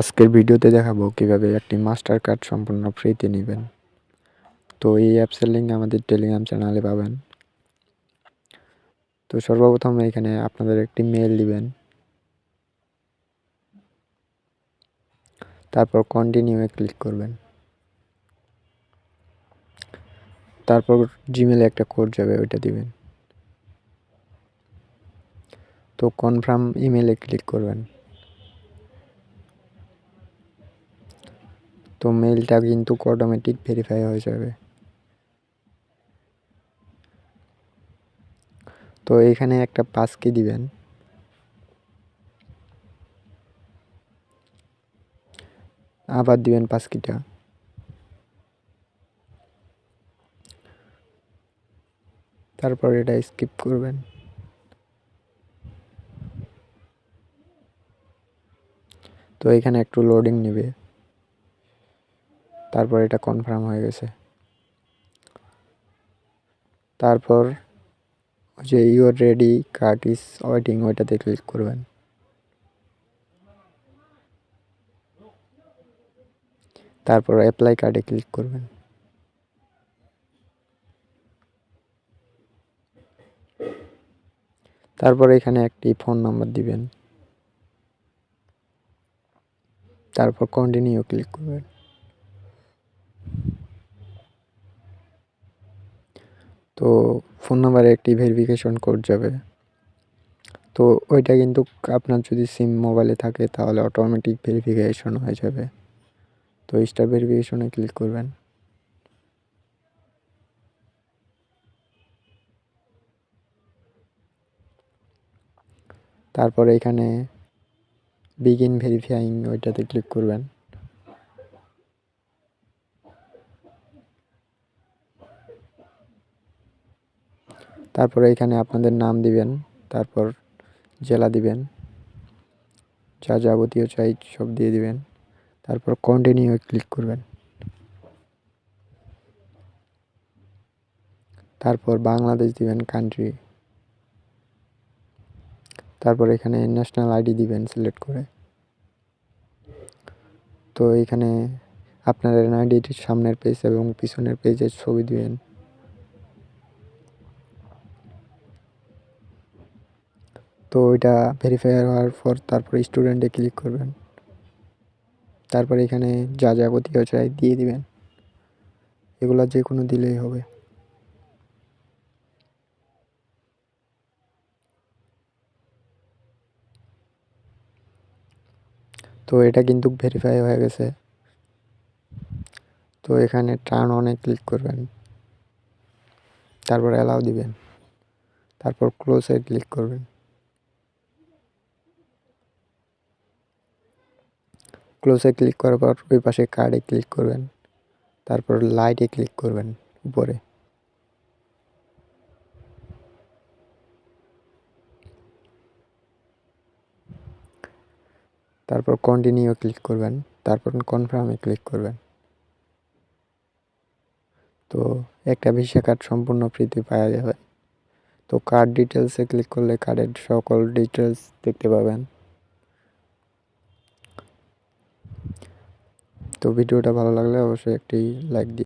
আজকের ভিডিওতে দেখাবো কীভাবে একটি মাস্টার কার্ড সম্পূর্ণ ফ্রিতে নেবেন। তো এই অ্যাপসের লিঙ্ক আমাদের টেলিগ্রাম চ্যানেলে পাবেন। তো সর্বপ্রথম এখানে আপনাদের একটি মেল দিবেন। তারপর কন্টিনিউয়ে ক্লিক করবেন। তারপর জিমেলে একটা কোড যাবে, ওইটা দিবেন। তো কনফার্ম ইমেলে ক্লিক করবেন। তো মেলটা কিন্তু অটোমেটিক ভেরিফাই হয়ে যাবে। তো এখানে একটা পাসকি দিবেন। আবার দিবেন পাসকিটা তারপর এটা স্কিপ করবেন। তো এখানে একটু লোডিং নেবে। তারপর এটা কনফার্ম হয়ে গেছে। তারপর যে your ready card is waiting ওইটাতে ক্লিক করবেন। তারপর অ্যাপ্লাই কার্ডে ক্লিক করবেন। তারপর এখানে একটি ফোন নাম্বার দিবেন। তারপর কন্টিনিউ ক্লিক করবেন। তো ফোন নাম্বারে একটি ভেরিফিকেশন কোড যাবে। তো ওইটা কিন্তু আপনার যদি সিম মোবাইলে থাকে তাহলে অটোমেটিক ভেরিফিকেশন হয়ে যাবে। তো স্টার ভেরিফিকেশনে ক্লিক করবেন। তারপর এখানে বিগিন ভেরিফাইং ওইটাতে ক্লিক করবেন। তারপরে এখানে আপনাদের নাম দিবেন, তারপর জেলা দিবেন, যা যাবতীয় চাই সব দিয়ে দিবেন, তারপর কন্টিনিউ ক্লিক করবেন। তারপর বাংলাদেশ দিবেন কান্ট্রি তারপর এখানে ন্যাশনাল আইডি দিবেন সিলেক্ট করে। তো এখানে আপনার এনআইডিটির সামনের পেজ এবং পিছনের পেজের ছবি দিবেন। তো ওইটা ভেরিফাই হওয়ার পর তারপর স্টুডেন্টে ক্লিক করবেন। তারপর এখানে যা যাবতীয় চাই দিয়ে দিবেন। এগুলো যে কোনো দিলেই হবে। তো এটা কিন্তু ভেরিফাই হয়ে গেছে। তো এখানে টার্ন অনে ক্লিক করবেন। তারপর অ্যালাউ দিবেন। তারপর ক্লোজে ক্লিক করবেন। ক্লোজে ক্লিক করার পর ওই পাশে কার্ডে ক্লিক করবেন। তারপর লাইটে ক্লিক করবেন উপরে। তারপর কন্টিনিউ ক্লিক করবেন, তারপর কনফার্মে ক্লিক করবেন। তো একটা ভিসা কার্ড সম্পূর্ণ ফ্রিতে পাওয়া যাবে। তো কার্ড ডিটেলসে ক্লিক করলে কার্ডের সকল ডিটেলস দেখতে পাবেন। তো ভিডিওটা ভালো লাগলে অবশ্যই একটি লাইক দিন